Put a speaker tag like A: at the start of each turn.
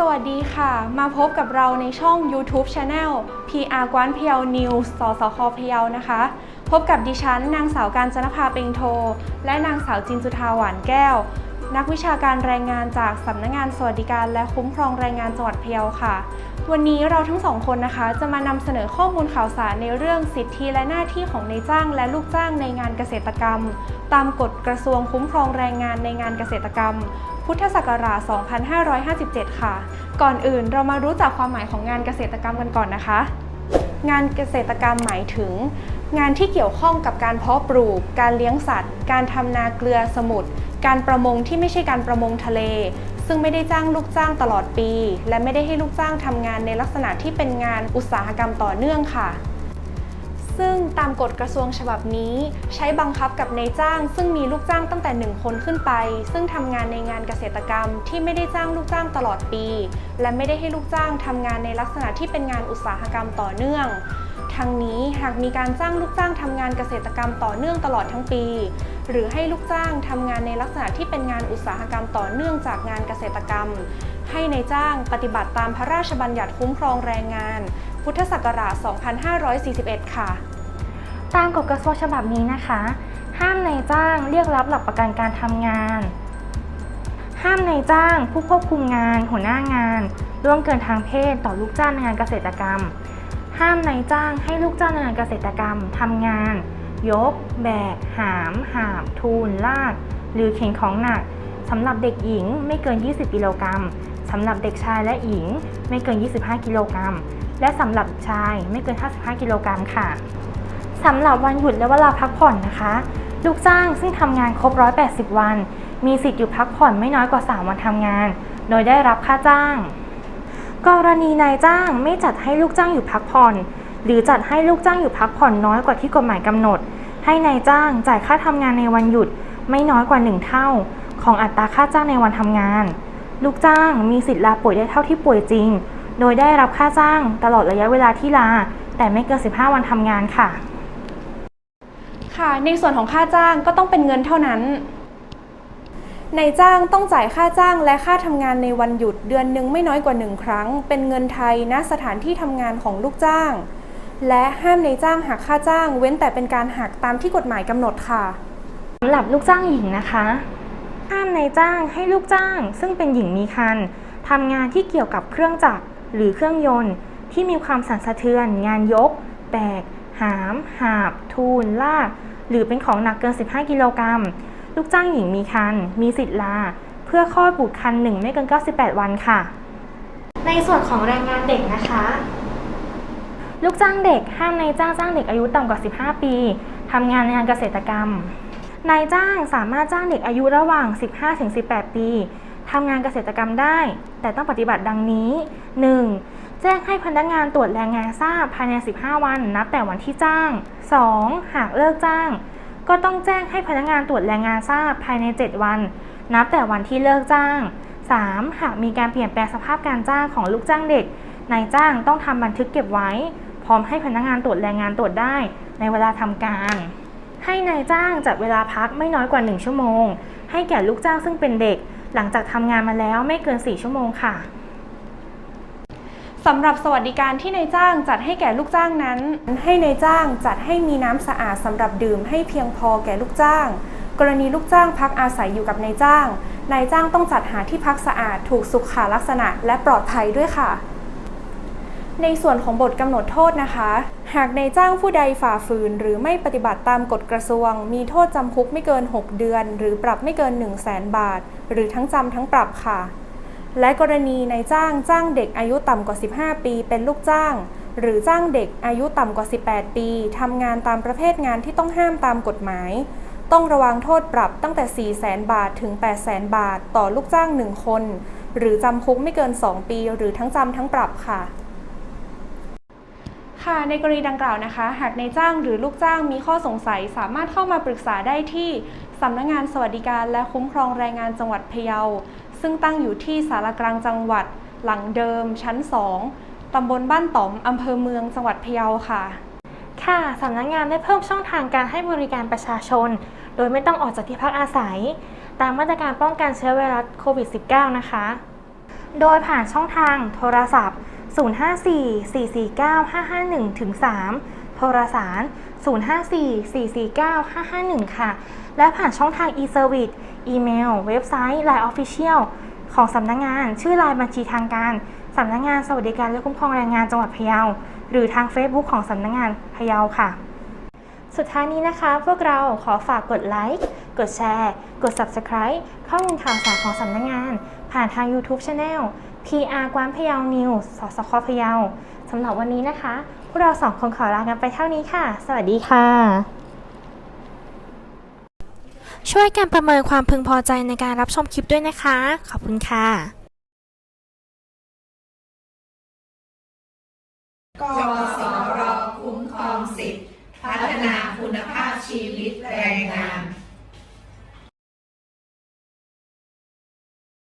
A: สวัสดีค่ะ มาพบกับเราในช่อง YouTube Channel PR กวานพยวนิวส์สสคพียวนะคะ พบกับดิฉัน นางสาวการจนภาเปงโท และนางสาวจินจุธาหวานแก้ว นักวิชาการแรงงานจากสำนักงานสวัสดิการและคุ้มครองแรงงานจังหวัดพะเยาค่ะ วันนี้เราทั้งสองคนนะคะ จะมานำเสนอข้อมูลข่าวสารในเรื่องสิทธิและหน้าที่ของนายจ้างและลูกจ้างในงานเกษตรกรรม ตามกฎกระทรวงคุ้มครองแรงงานในงานเกษตรกรรม พุทธศักราช 2557 ค่ะ ก่อนอื่นเรามารู้จักความหมายของงานเกษตรกรรมกันก่อนนะคะ งานเกษตรกรรมหมายถึง งานที่เกี่ยวข้องกับการเพาะปลูก การเลี้ยงสัตว์ การทำนาเกลือสมุทรการประมงที่ไม่ใช่การประมงทะเล ซึ่งไม่ได้จ้างลูกจ้างตลอดปี และไม่ได้ให้ลูกจ้างทำงานในลักษณะที่เป็นงานอุตสาหกรรมต่อเนื่องค่ะ ซึ่งตามกฎกระทรวงฉบับนี้ ใช้บังคับกับนายจ้าง ซึ่งมีลูกจ้างตั้งแต่ 1 คนขึ้นไป ซึ่งทำงานในงานเกษตรกรรม ที่ไม่ได้จ้างลูกจ้างตลอดปี และไม่ได้ให้ลูกจ้างทำงานในลักษณะที่เป็นงานอุตสาหกรรมต่อเนื่องทั้งนี้หากมีการจ้างลูกจ้างทำงานเกษตรกรรมต่อเนื่องตลอดทั้งปี หรือให้ลูกจ้างทำงานในลักษณะที่เป็นงานอุตสาหกรรมต่อเนื่องจากงานเกษตรกรรม ให้ในายจ้างปฏิบัติตามพระราชบัญญัติคุ้มครองแรงงาน พุทธศักราช 2541 ค่ะ
B: ตามกฎกระทรวงฉบับนี้นะคะ ห้ามนายจ้างเรียกรับหลักประกันการทำงาน ห้ามนายจ้าง ผู้ควบคุมงาน หัวหน้างานล่วงเกินทางเพศต่อลูกจ้างในงานเกษตรกรรม ห้ามนายจ้างให้ลูกจ้างในงานเกษตรกรรมทำงาน ยก แบก หาม หาบทูล ลาก หรือเข็นของหนักสำหรับเด็กหญิงไม่เกิน 20 กิโลกรัมสำหรับเด็กชายและหญิงไม่เกิน 25 กิโลกรัม และสำหรับชายไม่เกิน 55 กิโลกรัมค่ะ สำหรับวันหยุดและเวลาพักผ่อนนะคะ ลูกจ้างซึ่งทำงานครบ 180 วัน มีสิทธิ์อยู่พักผ่อนไม่น้อยกว่า 3 วันทำงาน โดยได้รับค่าจ้าง กรณีนายจ้างไม่จัดให้ลูกจ้างอยู่พักผ่อน หรือจัดให้ลูกจ้างอยู่พักผ่อนน้อยกว่าที่กฎหมายกำหนด ให้นายจ้างจ่ายค่าทำงานในวันหยุดไม่น้อยกว่า 1 เท่า ของอัตราค่าจ้างในวันทำงาน ลูกจ้างมีสิทธิ์ลาป่วยได้เท่าที่ป่วยจริง โดยได้รับค่าจ้างตลอดระยะเวลาที่ลา แต่ไม่เกิน 15 วันทำงานค่ะ
A: ค่ะ ในส่วนของค่าจ้างก็ต้องเป็นเงินเท่านั้น นายจ้างต้องจ่ายค่าจ้างและค่าทำงานในวันหยุดเดือนหนึ่งไม่น้อยกว่าหนึ่งครั้ง เป็นเงินไทยณสถานที่ทำงานของลูกจ้าง และห้ามนายจ้างหักค่าจ้าง เว้นแต่เป็นการหักตามที่กฎหมายกำหนดค่ะ
B: สำหรับลูกจ้างหญิงนะคะ ห้ามนายจ้างให้ลูกจ้าง ซึ่งเป็นหญิงมีครรภ์ทำงานที่เกี่ยวกับเครื่องจักรหรือเครื่องยนต์ ที่มีความสั่นสะเทือน งานยก แบก หาม หาบ ทูล ลาก หรือเป็นของหนักเกิน 15 กิโลกรัม ลูกจ้างหญิงมีครรภ์มีสิทธิ์ลา เพื่อคลอดบุตรครรภ์หนึ่งไม่เกิน 98 วันค่ะ ในส่วนของแรงงานเด็กนะคะ ลูกจ้างเด็กห้ามนายจ้างจ้างเด็กอายุต่ำกว่า 15 ปีทำงานในงานเกษตรกรรม นายจ้างสามารถจ้างเด็กอายุระหว่าง 15-18 ปีทำงานเกษตรกรรมได้ แต่ต้องปฏิบัติดังนี้ 1. แจ้งให้พนักงานตรวจแรงงานทราบภายใน 15 วันนับแต่วันที่จ้าง 2. หากเลิกจ้าง ก็ต้องแจ้งให้พนักงานตรวจแรงงานทราบภายใน 7 วัน นับแต่วันที่เลิกจ้าง 3. หากมีการเปลี่ยนแปลงสภาพการจ้างของลูกจ้างเด็กนายจ้างต้องทำบันทึกเก็บไว้ พร้อมให้พนักงานตรวจแรงงานตรวจได้ ในเวลาทำการ ให้นายจ้างจัดเวลาพักไม่น้อยกว่า 1 ชั่วโมง ให้แก่ลูกจ้างซึ่งเป็นเด็ก หลังจากทำงานมาแล้วไม่เกิน 4 ชั่วโมงค่ะ
A: สำหรับสวัสดิการที่นายจ้างจัดให้แก่ลูกจ้างนั้น ให้นายจ้างจัดให้มีน้ำสะอาดสำหรับดื่มให้เพียงพอแก่ลูกจ้าง กรณีลูกจ้างพักอาศัยอยู่กับนายจ้าง นายจ้างต้องจัดหาที่พักสะอาดถูกสุขลักษณะและปลอดภัยด้วยค่ะ ในส่วนของบทกำหนดโทษนะคะ หากนายจ้างผู้ใดฝ่าฝืน หรือไม่ปฏิบัติตามกฎกระทรวง มีโทษจำคุกไม่เกิน 6 เดือน หรือปรับไม่เกิน 1 0 0 0 0แสนบาท หรือทั้งจำทั้งปรับค่ะ และกรณีนายจ้างจ้างเด็กอายุต่ำกว่า 15 ปี เป็นลูกจ้าง หรือจ้างเด็กอายุต่ำกว่า 18 ปีทำงานตามประเภทงานที่ต้องห้ามตามกฎหมาย ต้องระวังโทษปรับตั้งแต่ 4 0 0 0 0 0 บาทถึง 8 0 0 0 0 0 บาท ต่อลูกจ้าง 1 คน หรือจำคุกไม่เกิน 2 ปี หรือทั้งจำทั้งปรับค่ะค่ะในกรณีดังกล่าวนะคะ หากนายจ้างหรือลูกจ้างมีข้อสงสัย สามารถเข้ามาปรึกษาได้ที่สำนักงานสวัสดิการและคุ้มครองแรงงานจังหวัดพะเยา ซึ่งตั้งอยู่ที่สารกลางจังหวัด หลังเดิม ชั้น 2 ตำบลบ้านต๋อม อำเภอเมือง จังหวัดพะเยาค่ะ
B: ค่ะ สำนักงานได้เพิ่มช่องทางการให้บริการประชาชน โดยไม่ต้องออกจากที่พักอาศัย ตามมาตรการป้องกันเชื้อไวรัสโควิด -19 นะคะ โดยผ่านช่องทางโทรศัพท์ 054449551-3 โทรสาร 054-449-551 ค่ะ และผ่านช่องทาง e-service อีเมล เว็บไซต์ Line Official ของสำนักงาน ชื่อรายบัญชีทางการสำนักงานสวัสดิการและคุ้มครองแรงงานจังหวัดพะเยา หรือทาง Facebook ของสำนักงานพะเยาค่ะ สุดท้ายนี้นะคะ พวกเราขอฝากกดไลค์ กดแชร์ กด Subscribe ข้อมูลข่าวสารของสำนักงาน ผ่านทาง YouTube Channel PR กวานพะเยา News สสคพะเยา สำหรับวันนี้นะคะ พวกเราสองคนขอลากันไปเท่านี้ค่ะ สวัสดีค่ะ ช่วยกันประเมินความพึงพอใจในการรับชมคลิปด้วยนะคะ ขอบคุณค่ะ
C: กสรคุ้มครองสิทธิพัฒนาคุณภาพชีวิตแรงงาน